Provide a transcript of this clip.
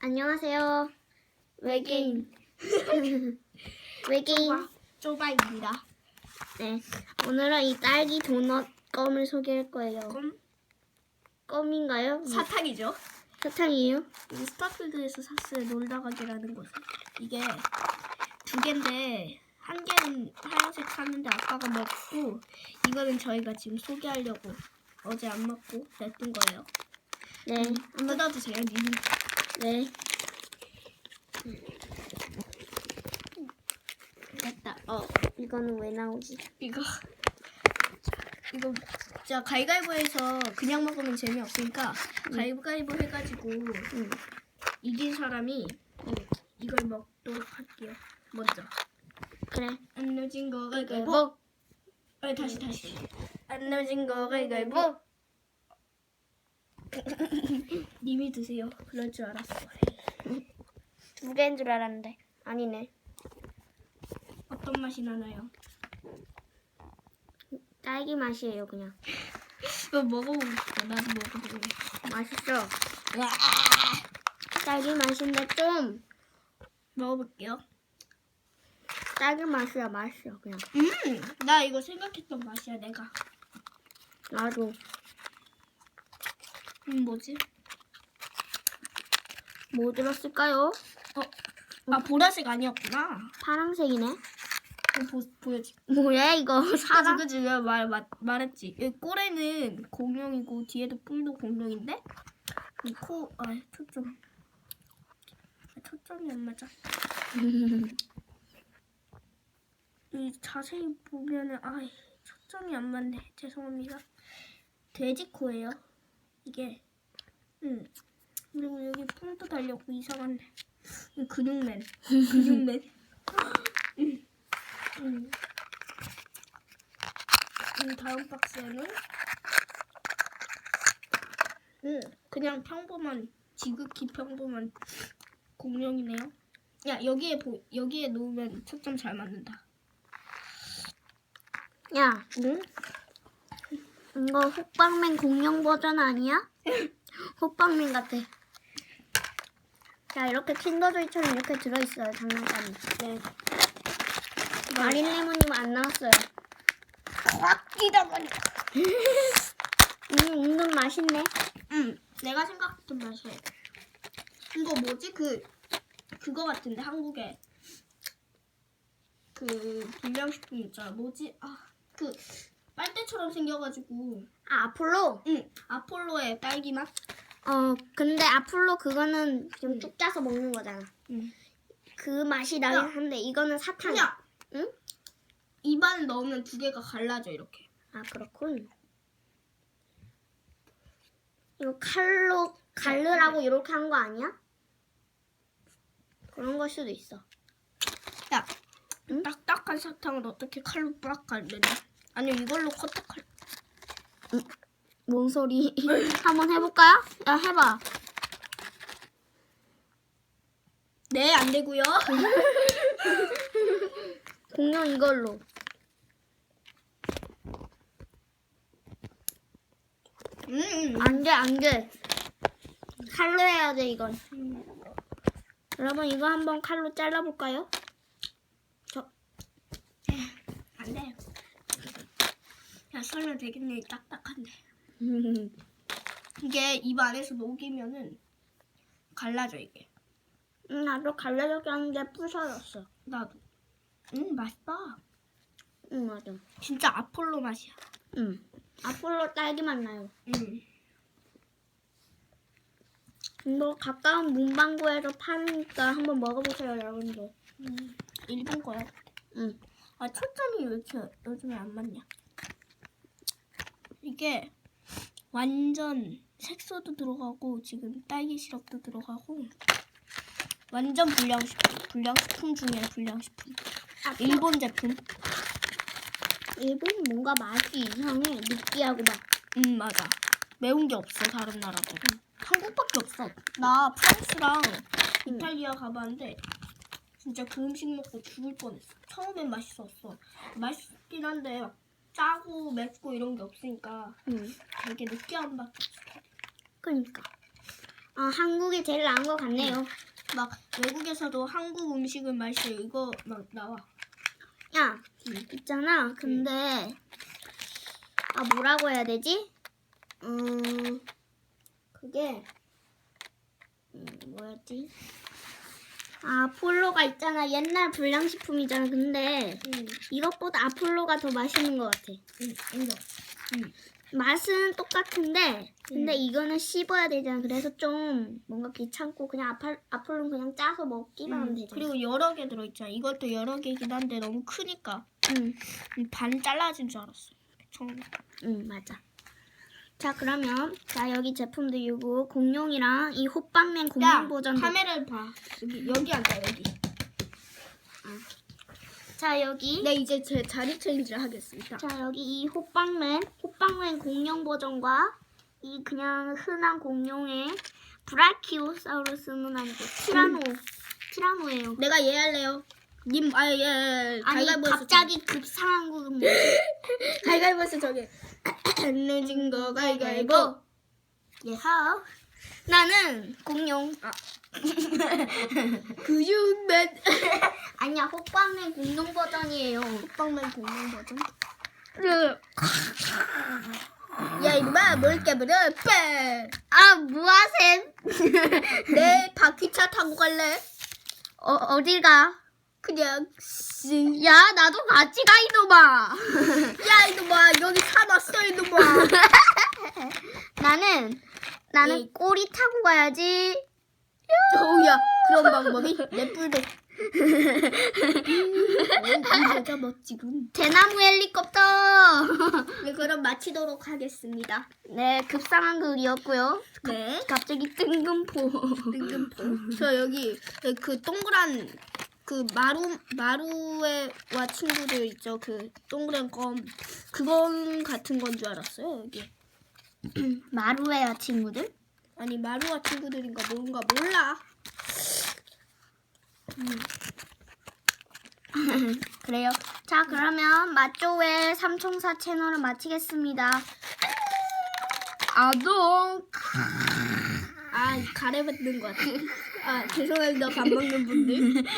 안녕하세요. 외계인. 외계인. 쪼바입니다. 네. 오늘은 이 딸기 도넛 껌을 소개할 거예요. 그럼 껌인가요? 사탕이죠. 사탕이에요? 이 스타필드에서 샀어요. 놀다 가게라는 곳. 이게 두 개인데 한 개는 하얀색 샀는데 아빠가 먹고 이거는 저희가 지금 소개하려고 어제 안 먹고 냈던 거예요. 네. 한번 뜯어주세요. 님. 네. 됐다. 어, 이거는 왜 나오지? 이거 이거 진짜 가위가위보에서 그냥 먹으면 재미없으니까 가위가위보 해가지고 응. 이긴 사람이 이 걸 먹도록 할게요. 먼저. 그래. 안 넣어진 거 가위가위보. 뭐? 아 다시 다시. 안 넣어진 거 가위가위보. 님이 드세요. 그럴 줄 알았어. 두 개인 줄 알았는데. 아니네. 어떤 맛이 나나요? 딸기 맛이에요, 그냥. 이거 먹어보고 싶어. 나도 먹어보고 싶어. 맛있어. 딸기 맛인데 좀 먹어볼게요. 딸기 맛이야, 맛있어, 그냥. 음, 나 이거 생각했던 맛이야 내가. 나도. 음 뭐지? 뭐 들었을까요? 아 보라색 아니었구나. 파랑색이네. 어, 보, 보여지. 뭐야, 이거? 사라. 그지 내가 말, 말 말했지. 이 꼬레는 공룡이고 뒤에도 뿔도 공룡인데 이 코, 아 초점. 아, 초점이 안 맞아. 이 자세히 보면은 아 초점이 안 맞네. 죄송합니다. 돼지 코예요. 이게. 음. 그리고 여기 뿔도 달렸고 이상한데. 이 근육맨. 근육맨. 음. 음. 음, 다음 박스에는 음, 그냥 평범한 지극히 평범한 공룡이네요. 야 여기에 보 여기에 놓으면 초점 잘 맞는다. 야, 응? 이거 호빵맨 공룡 버전 아니야? 호빵맨 같아. 자, 이렇게 킨더조이처럼 이렇게 들어있어요, 장난감이. 네. 마린 레몬님 안 나왔어요. 확 끼다보니. 음, 은근 맛있네. 음, 내가 생각했던 맛이에요. 이거 뭐지 그 그거 같은데 한국에 그 불량식품 있잖아. 뭐지? 아 그 빨대처럼 생겨가지고. 아, 아폴로? 응, 아폴로의 딸기 맛? 어, 근데 아폴로 그거는 좀 응. 쭉 짜서 먹는 거잖아. 응. 그 맛이 나긴 야. 한데, 이거는 사탕. 그냥 응? 입안 넣으면 두 개가 갈라져 이렇게. 아, 그렇군. 이거 칼로, 갈르라고 이렇게 한 거 아니야? 그런 걸 수도 있어. 야, 응? 딱딱한 사탕을 어떻게 칼로 빡 갈르냐? 아니 이걸로 커터칼. 뭔 소리? 한번 해볼까요? 야, 해봐. 네, 안 되고요. 공룡 이걸로. 음, 안 돼, 안 돼. 칼로 해야 돼, 이건. 음. 여러분, 이거 한번 칼로 잘라볼까요? 안 돼. 야, 설명 되겠네. 딱딱한데. 이게 입 안에서 녹이면은 갈라져 이게. 음, 나도 갈라졌긴 하는데 부서졌어. 나도. 음, 맛있다. 응, 맞아. 진짜 아폴로 맛이야. 응. 아폴로 딸기 맛 나요. 음. 이거 가까운 문방구에서 파니까 한번 먹어보세요, 여러분들. 음. 일본 거야. 응. 아 초점이 왜 이렇게 요즘에 안 맞냐? 이게 완전 색소도 들어가고 지금 딸기 시럽도 들어가고 완전 불량식품 불량식품 중에 불량식품. 아, 일본 제품. 일본 뭔가 맛이 이상해. 느끼하고 막. 음 맞아. 매운 게 없어 다른 나라들 한국밖에 없어. 나 프랑스랑 이탈리아 가봤는데 진짜 그 음식 먹고 죽을 뻔했어. 처음엔 맛있었어. 맛있긴 한데 막 짜고 맵고 이런 게 없으니까 응. 되게 느끼한 맛 그니까. 어, 한국이 제일 나은 것 같네요. 막 외국에서도 한국 음식은 맛있어 이거 막 나와. 야, 있잖아. 근데 아 뭐라고 해야 되지? 음, 그게 음, 뭐였지? 아, 아폴로가 있잖아. 옛날 불량식품이잖아. 근데 응, 이것보다 아폴로가 더 맛있는 것 같아. 응, 인정. 맛은 똑같은데 근데 음. 이거는 씹어야 되잖아. 그래서 좀 뭔가 귀찮고 그냥 아팔, 아폴로는 그냥 짜서 먹기만 하면 되잖아. 그리고 여러 개 들어있잖아. 이것도 여러 개긴 한데 너무 크니까 응, 반 잘라진 줄 알았어. 처음에. 응 맞아. 자 그러면 자 여기 제품도 이거 공룡이랑 이 호빵맨 공룡 야, 버전도 카메라를 봐. 여기 여기 앉아 여기. 자 여기 네 이제 제 자리 체인지를 하겠습니다. 자 여기 이 호빵맨 호빵맨 공룡 버전과 이 그냥 흔한 공룡의 브라키오사우루스는 아니고 티라노 티라노예요. 내가 얘 할래요. 님 아예 예, 아니 가위바위보에서 갑자기 급상한 거 뭐지? 가위바위보에서 저 기 내진 거 가위바위보. 예하 나는 공룡 근육맨. 아니야 호빵맨 공룡 버전이에요. 빵맨 공룡 버전. 야 이놈아 뭘 깨버려 빼. 아 무하셈 내 바퀴차 타고 갈래? 어 어딜 가? 그냥 씨. 야 나도 같이 가 이놈아. 야 이놈아 여기 사놨어 이놈아. 나는 나는 이- 꼬리 타고 가야지. 저우야 그런 방법이 내 뿔도. 이 여자 멋지군. 대나무 헬리콥터. 네 그럼 마치도록 하겠습니다. 네 급상한 글이었고요. 네. 갑자기 뜬금포. 뜬금포. 저 여기 그 동그란 그 마루 마루에와 친구들 있죠. 그 동그란 껌 그건 같은 건 줄 알았어요. 여기 마루에요 친구들. 아니 마루와 친구들인가 뭔가 몰라. 그래요. 자 그러면 맛조의 삼총사 채널을 마치겠습니다. 아동. 아 가래받는 것 같아. 아 죄송합니다 밥 먹는 분들.